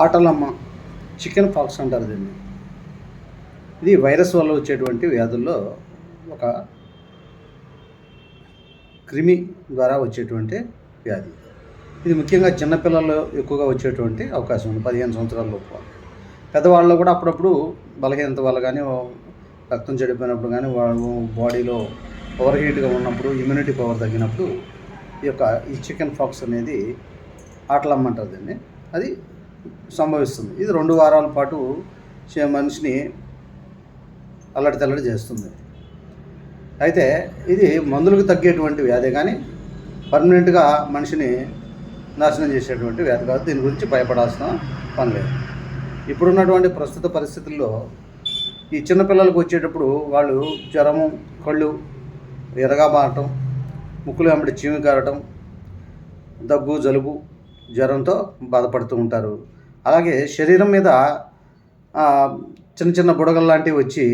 ఆటలమ్మ chicken pox అంటారు దీన్ని. ఇది వైరస్ వల్ల వచ్చేటువంటి వ్యాధుల్లో ఒక క్రిమి ద్వారా వచ్చేటువంటి వ్యాధి. ఇది ముఖ్యంగా చిన్నపిల్లల్లో ఎక్కువగా వచ్చేటువంటి అవకాశం ఉంది. పదిహేను సంవత్సరాల లోపు. పెద్దవాళ్ళు కూడా అప్పుడప్పుడు బలహీనత వల్ల కానీ రక్తం చెడిపోయినప్పుడు కానీ వాళ్ళు బాడీలో ఓవర్ హీట్గా ఉన్నప్పుడు ఇమ్యూనిటీ పవర్ తగ్గినప్పుడు ఈ యొక్క ఈ చికెన్ ఫాక్స్ అనేది ఆటలమ్మంటారు దీన్ని. అది సంభవిస్తుంది. ఇది రెండు వారాల పాటు మనిషిని అల్లడి తెల్లడి చేస్తుంది. అయితే ఇది మందులకు తగ్గేటువంటి వ్యాధి కానీ పర్మనెంట్గా మనిషిని నాశనం చేసేటువంటి వ్యాధి కాదు. దీని గురించి భయపడాల్సిన పని లేదు. ఇప్పుడున్నటువంటి ప్రస్తుత పరిస్థితుల్లో ఈ చిన్నపిల్లలకు వచ్చేటప్పుడు వాళ్ళు జ్వరము కళ్ళు ఎర్రగా మారటం ముక్కులు వెంబడి చీమి కారటం దగ్గు జలుబు జ్వరంతో బాధపడుతూ ఉంటారు. అలాగే శరీరం మీద చిన్న చిన్న బుడగలు లాంటివి వచ్చి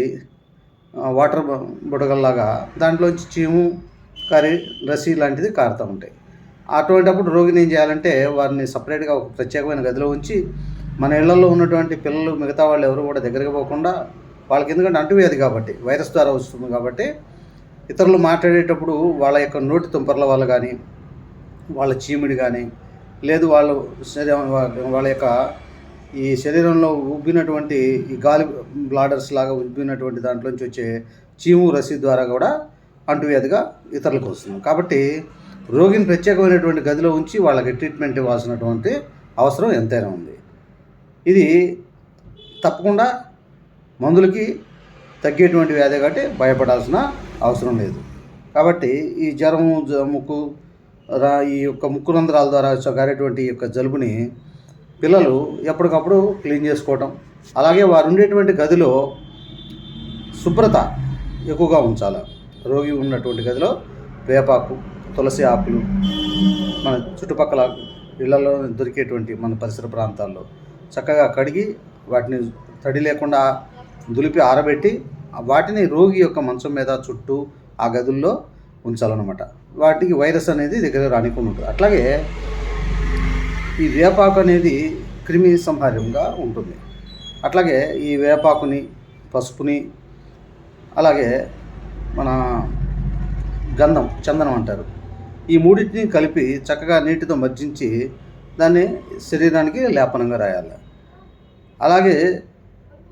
వాటర్ బుడగల్లాగా దాంట్లోంచి చీము కర్రీ రసి లాంటిది కారుతూ ఉంటాయి. అటువంటిప్పుడు రోగిని ఏం చేయాలంటే వారిని సపరేట్గా ఒక ప్రత్యేకమైన గదిలో ఉంచి మన ఇళ్ళలో ఉన్నటువంటి పిల్లలు మిగతా వాళ్ళు ఎవరు కూడా దగ్గరికి పోకుండా వాళ్ళకి ఎందుకంటే అంటువ్యాధి కాబట్టి వైరస్ ద్వారా వస్తుంది కాబట్టి ఇతరులు మాట్లాడేటప్పుడు వాళ్ళ యొక్క నోటి తుంపర్ల వల్ల కానీ వాళ్ళ చీమిడి కానీ లేదు వాళ్ళు శరీరం వాళ్ళ యొక్క ఈ శరీరంలో ఉబ్బినటువంటి ఈ గాలి బ్లాడర్స్ లాగా ఉబ్బినటువంటి దాంట్లోంచి వచ్చే చీము రసి ద్వారా కూడా అంటువ్యాధిగా ఇతరులకు వస్తుంది. కాబట్టి రోగిని ప్రత్యేకమైనటువంటి గదిలో ఉంచి వాళ్ళకి ట్రీట్మెంట్ ఇవ్వాల్సినటువంటి అవసరం ఎంతైనా ఉంది. ఇది తప్పకుండా మందులకి తగ్గేటువంటి వ్యాధి కాబట్టి భయపడాల్సిన అవసరం లేదు. కాబట్టి ఈ జ్వరము జ- ముక్కు రా ఈ యొక్క ముక్కు రంధ్రాల ద్వారా కారేటువంటి ఈ యొక్క జలుబుని పిల్లలు ఎప్పటికప్పుడు క్లీన్ చేసుకోవటం అలాగే వారు ఉండేటువంటి గదిలో శుభ్రత ఎక్కువగా ఉంచాలి. రోగి ఉన్నటువంటి గదిలో వేపాకు తులసి ఆకులు మన చుట్టుపక్కల ఇళ్ళలో దొరికేటువంటి మన పరిసర ప్రాంతాల్లో చక్కగా కడిగి వాటిని తడి లేకుండా దులిపి ఆరబెట్టి వాటిని రోగి యొక్క మంచం మీద చుట్టూ ఆ గదుల్లో ఉంచాలన్నమాట. వాటికి వైరస్ అనేది దగ్గర రానికుండా ఉంటుంది. అట్లాగే ఈ వేపాకు అనేది క్రిమి సంహార్యంగా ఉంటుంది. అట్లాగే ఈ వేపాకుని పసుపుని అలాగే మన గంధం చందనం అంటారు. ఈ మూడింటిని కలిపి చక్కగా నీటితో మజ్జించి దాన్ని శరీరానికి లేపనంగా రాయాలి. అలాగే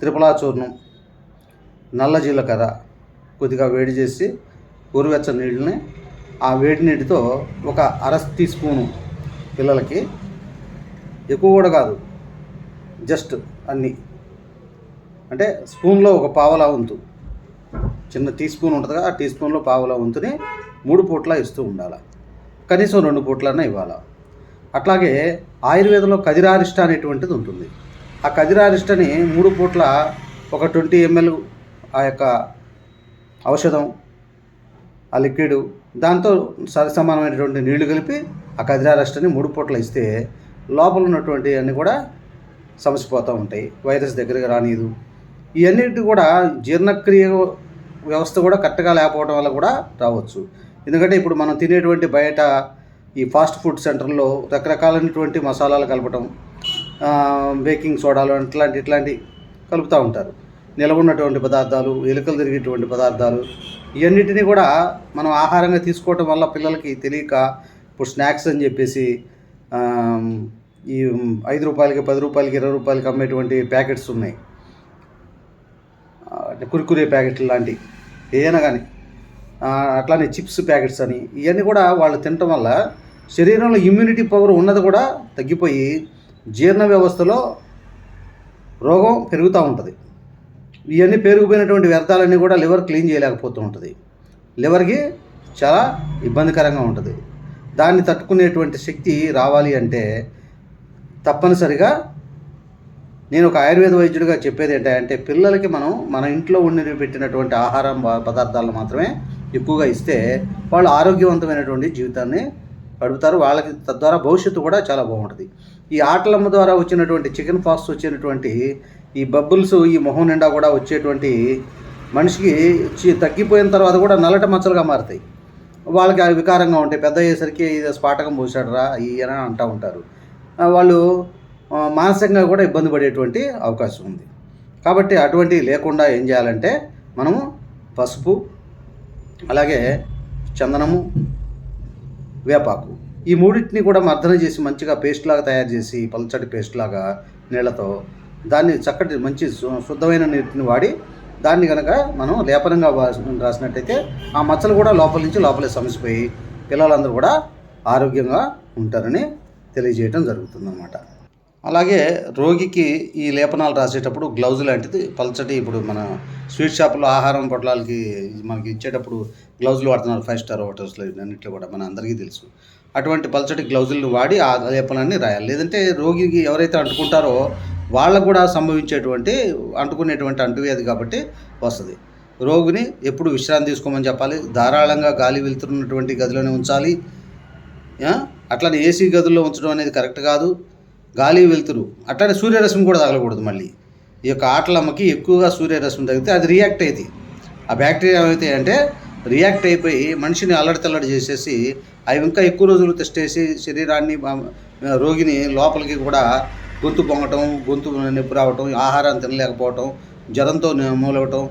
త్రిపలాచూర్ణం నల్ల జీలకర్ర కొద్దిగా వేడి చేసి గోరువెచ్చని నీళ్ళని ఆ వేడి నీటితో ఒక అర టీ స్పూను పిల్లలకి. ఎక్కువ కూడా కాదు. జస్ట్ అన్నీ. అంటే స్పూన్లో ఒక పావలా వంతు. చిన్న టీ స్పూన్ ఉంటుందిగా ఆ టీ స్పూన్లో పావుల వంతుని మూడు పూట్ల ఇస్తూ ఉండాలి. కనీసం రెండు పూట్లన్నా ఇవ్వాలి. అట్లాగే ఆయుర్వేదంలో కదిరారిష్ట అనేటువంటిది ఉంటుంది. ఆ కదిరారిష్టని మూడు పూట్ల ఒక ట్వంటీ ఎంఎల్ ఆ యొక్క ఔషధం ఆ లిక్విడ్ దాంతో సరిసమానమైనటువంటి నీళ్ళు కలిపి ఆ కదిరారిష్టని మూడు పూటలు ఇస్తే లోపల ఉన్నటువంటి అన్నీ కూడా సమసిపోతూ ఉంటాయి. వైరస్ దగ్గరగా రానీదు. ఇవన్నిటి కూడా జీర్ణక్రియ వ్యవస్థ కూడా కరెక్ట్గా లేకపోవడం వల్ల కూడా రావచ్చు. ఎందుకంటే ఇప్పుడు మనం తినేటువంటి బయట ఈ ఫాస్ట్ ఫుడ్ సెంటర్లో రకరకాలైనటువంటి మసాలాలు కలపటం బేకింగ్ సోడాలు ఇట్లాంటి ఇట్లాంటి కలుపుతూ ఉంటారు. నిలవ ఉన్నటువంటి పదార్థాలు ఎలుకలు తిరిగేటువంటి పదార్థాలు ఇవన్నిటిని కూడా మనం ఆహారంగా తీసుకోవటం వల్ల పిల్లలకి తెలియక ఇప్పుడు స్నాక్స్ అని చెప్పేసి ఈ ఐదు రూపాయలకి పది రూపాయలకి ఇరవై రూపాయలకి అమ్మేటువంటి ప్యాకెట్స్ ఉన్నాయి. ఆ, కుర్కురే ప్యాకెట్లు లాంటివి ఏదైనా కానీ అట్లానే చిప్స్ ప్యాకెట్స్ అని ఇవన్నీ కూడా వాళ్ళు తినటం వల్ల శరీరంలో ఇమ్యూనిటీ పవర్ ఉన్నది కూడా తగ్గిపోయి జీర్ణ వ్యవస్థలో రోగం పెరుగుతూ ఉంటుంది. ఇవన్నీ పేరుకుపోయినటువంటి వ్యర్థాలన్నీ కూడా లివర్ క్లీన్ చేయలేకపోతూ ఉంటుంది. లివర్కి చాలా ఇబ్బందికరంగా ఉంటుంది. దాన్ని తట్టుకునేటువంటి శక్తి రావాలి అంటే తప్పనిసరిగా నేను ఒక ఆయుర్వేద వైద్యుడిగా చెప్పేది ఏంటంటే పిల్లలకి మనం మన ఇంట్లో ఉండి పెట్టినటువంటి ఆహారం పదార్థాలను మాత్రమే ఎక్కువగా ఇస్తే వాళ్ళు ఆరోగ్యవంతమైనటువంటి జీవితాన్ని గడుపుతారు. వాళ్ళకి తద్వారా భవిష్యత్తు కూడా చాలా బాగుంటుంది. ఈ ఆటలమ్మ ద్వారా వచ్చినటువంటి చికెన్ ఫాక్స్ వచ్చినటువంటి ఈ బబుల్స్ ఈ మొహం నిండా కూడా వచ్చేటువంటి మనిషికి చి- తగ్గిపోయిన తర్వాత కూడా నల్లట మచ్చలుగా మారుతాయి. వాళ్ళకి అవి వికారంగా ఉంటాయి. పెద్ద అయ్యేసరికి ఇది స్పాటకం పోసాడరా ఇయన అంటూ ఉంటారు. వాళ్ళు మానసికంగా కూడా ఇబ్బంది పడేటువంటి అవకాశం ఉంది. కాబట్టి అటువంటి లేకుండా ఏం చేయాలంటే మనము పసుపు అలాగే చందనము వేపాకు ఈ మూడింటిని కూడా మర్దన చేసి మంచిగా పేస్ట్ లాగా తయారు చేసి పల్చటి పేస్ట్ లాగా నీళ్ళతో దాన్ని చక్కటి మంచి శుద్ధమైన నీటిని వాడి దాన్ని కనుక మనం లేపనంగా రాసినట్టయితే ఆ మచ్చలు కూడా లోపల నుంచి లోపలే సమసిపోయి పిల్లలందరూ కూడా ఆరోగ్యంగా ఉంటారని తెలియజేయడం జరుగుతుందన్నమాట. అలాగే రోగికి ఈ లేపనాలు రాసేటప్పుడు గ్లౌజ్ లాంటిది పల్చటి ఇప్పుడు మన స్వీట్ షాపులో ఆహారం పొట్లాలకి మనకి ఇచ్చేటప్పుడు గ్లౌజులు వాడుతున్నారు ఫైవ్ స్టార్ హోటల్స్లో అన్నింటిలో కూడా మన అందరికీ తెలుసు. అటువంటి పల్చటి గ్లౌజులను వాడి ఆ లేపనాన్ని రాయాలి. లేదంటే రోగికి ఎవరైతే అంటుకుంటారో వాళ్ళకు కూడా సంభవించేటువంటి అంటుకునేటువంటి అంటువ్యాధి కాబట్టి వస్తుంది. రోగిని ఎప్పుడు విశ్రాంతి తీసుకోమని చెప్పాలి. ధారాళంగా గాలి వెళ్తున్నటువంటి గదిలోనే ఉంచాలి. అట్లానే ఏసీ గదుల్లో ఉంచడం అనేది కరెక్ట్ కాదు. గాలి వెలుతురు. అట్లానే సూర్యరశ్మి కూడా తగలకూడదు మళ్ళీ. ఈ యొక్క ఆటలమ్మకి ఎక్కువగా సూర్యరశ్మి తగిలితే అది రియాక్ట్ అవుతుంది ఆ బ్యాక్టీరియా ఏమైతే అంటే రియాక్ట్ అయిపోయి మనిషిని అల్లడితల్లడి చేసేసి అవి ఇంకా ఎక్కువ రోజులు తెస్టేసి శరీరాన్ని రోగిని లోపలికి కూడా గొంతు పొంగటం గొంతు నొప్పి రావటం ఆహారం తినలేకపోవటం జ్వరంతో మూలవటం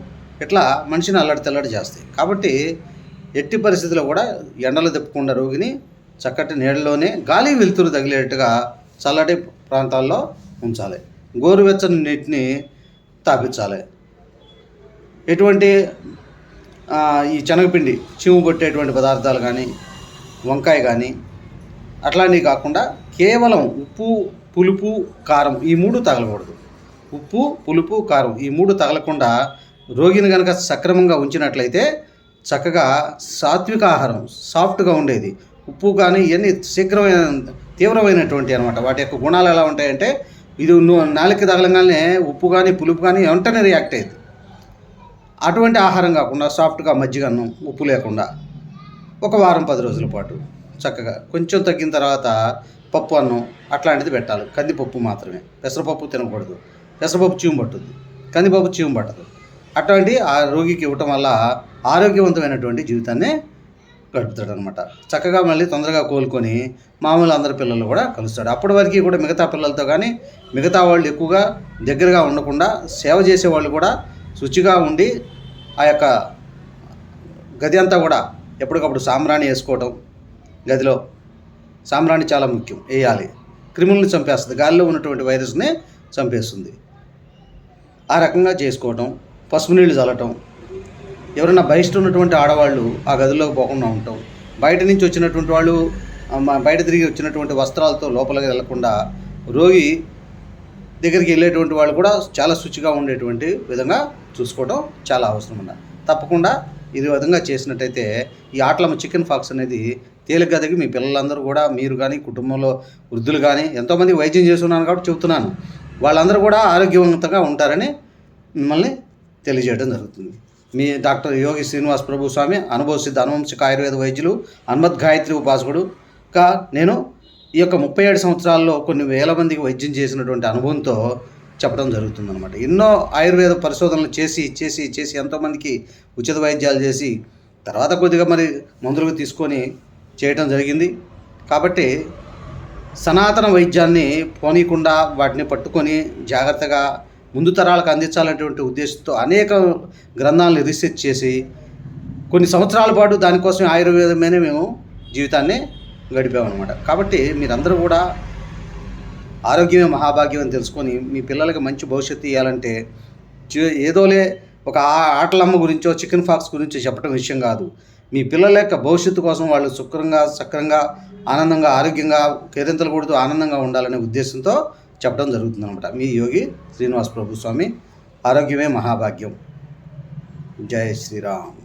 ఇట్లా మనిషిని అల్లడి తెల్లడి చేస్తాయి. కాబట్టి ఎట్టి పరిస్థితుల్లో కూడా ఎండలు తిప్పకుండా రోగిని చక్కటి నీళ్ళలోనే గాలి వెలుతురు తగిలేట్టుగా చల్లటి ప్రాంతాల్లో ఉంచాలి. గోరువెచ్చని నీటిని తాపించాలి. ఎటువంటి ఈ శనగపిండి చీము కొట్టేటువంటి పదార్థాలు కానీ వంకాయ కానీ అట్లాంటివి కాకుండా కేవలం ఉప్పు పులుపు కారం ఈ మూడు తగలకూడదు. ఉప్పు పులుపు కారం ఈ మూడు తగలకుండా రోగిని కనుక సక్రమంగా ఉంచినట్లయితే చక్కగా సాత్విక ఆహారం సాఫ్ట్గా ఉండేది. ఉప్పు కానీ ఇవన్నీ శీఘ్రమైన తీవ్రమైనటువంటి అనమాట వాటి యొక్క గుణాలు ఎలా ఉంటాయంటే ఇది నాలుగు తగలంగానే ఉప్పు కానీ పులుపు కానీ వెంటనే రియాక్ట్ అయ్యేది. అటువంటి ఆహారం కాకుండా సాఫ్ట్గా మజ్జిగ అన్నం ఉప్పు లేకుండా ఒక వారం పది రోజుల పాటు. చక్కగా. కొంచెం తగ్గిన తర్వాత పప్పు అన్నం అట్లాంటిది పెట్టాలి. కందిపప్పు మాత్రమే. పెసరపప్పు తినకూడదు. పెసరపప్పు చీము పట్టుద్ది. కందిపప్పు చీము పట్టదు. అటువంటి ఆ రోగికి ఇవ్వటం వల్ల ఆరోగ్యవంతమైనటువంటి జీవితాన్ని గడుపుతాడు అనమాట చక్కగా మళ్ళీ తొందరగా కోలుకొని మామూలు అందరి పిల్లలు కూడా కలుస్తాడు. అప్పటి వరకు కూడా మిగతా పిల్లలతో కానీ మిగతా వాళ్ళు ఎక్కువగా దగ్గరగా ఉండకుండా సేవ చేసే వాళ్ళు కూడా శుచిగా ఉండి ఆ యొక్క గది అంతా కూడా ఎప్పటికప్పుడు సాంబ్రాణి వేసుకోవటం గదిలో. సాంబ్రాణి చాలా ముఖ్యం వేయాలి. క్రిములను చంపేస్తుంది. గాలిలో ఉన్నటువంటి వైరస్ని చంపేస్తుంది. ఆ రకంగా చేసుకోవటం పసుపు నీళ్ళు చల్లటం ఎవరైనా బయట ఉన్నటువంటి ఆడవాళ్ళు ఆ గదిలోకి పోకుండా ఉండటం బయట నుంచి వచ్చినటువంటి వాళ్ళు బయట తిరిగి వచ్చినటువంటి వస్త్రాలతో లోపలికి వెళ్ళకుండా రోగి దగ్గరికి వెళ్ళేటువంటి వాళ్ళు కూడా చాలా శుచిగా ఉండేటువంటి విధంగా చూసుకోవడం చాలా అవసరం అన్న తప్పకుండా ఇది విధంగా చేసినట్టయితే ఈ ఆటలమ్మ చికెన్ ఫాక్స్ అనేది తేలిగ్గా మీ పిల్లలందరూ కూడా మీరు కానీ కుటుంబంలో వృద్ధులు కానీ ఎంతోమంది వైద్యం చేస్తున్నాను కాబట్టి చెబుతున్నాను. వాళ్ళందరూ కూడా ఆరోగ్యవంతంగా ఉంటారని మిమ్మల్ని తెలియజేయడం జరుగుతుంది. మీ డాక్టర్ యోగి శ్రీనివాస్ ప్రభు స్వామి అనుభవ సిద్ధ అనువంశిక ఆయుర్వేద వైద్యులు హనుమద్ గాయత్రి ఉపాసకుడు కా నేను ఈ యొక్క ముప్పై ఏడు సంవత్సరాల్లో కొన్ని వేల మందికి వైద్యం చేసినటువంటి అనుభవంతో చెప్పడం జరుగుతుందన్నమాట. ఎన్నో ఆయుర్వేద పరిశోధనలు చేసి చేసి చేసి ఎంతోమందికి ఉచిత వైద్యాలు చేసి తర్వాత కొద్దిగా మరి మందులకు తీసుకొని చేయటం జరిగింది. కాబట్టి సనాతన వైద్యాన్ని పోనీయకుండా వాటిని పట్టుకొని జాగ్రత్తగా ముందు తరాలకు అందించాలనేటువంటి ఉద్దేశంతో అనేక గ్రంథాలను రీసెర్చ్ చేసి కొన్ని సంవత్సరాల పాటు దానికోసం ఆయుర్వేదమైన మేము జీవితాన్ని గడిపామన్నమాట. కాబట్టి మీరందరూ కూడా ఆరోగ్యమే మహాభాగ్యం అని తెలుసుకొని మీ పిల్లలకి మంచి భవిష్యత్తు ఇవ్వాలంటే ఏదోలే ఒక ఆ- ఆటలమ్మ గురించో చికెన్ ఫాక్స్ గురించో చెప్పడం విషయం కాదు. మీ పిల్లల యొక్క భవిష్యత్తు కోసం వాళ్ళు శుక్రంగా సక్రంగా ఆనందంగా ఆరోగ్యంగా కేరింతలు కొడుతూ ఆనందంగా ఉండాలనే ఉద్దేశంతో చెప్పడం జరుగుతుంది అనమాట మీ యోగి శ్రీనివాస్ ప్రభు స్వామి ఆరోగ్యమే మహాభాగ్యం. జై శ్రీరామ్.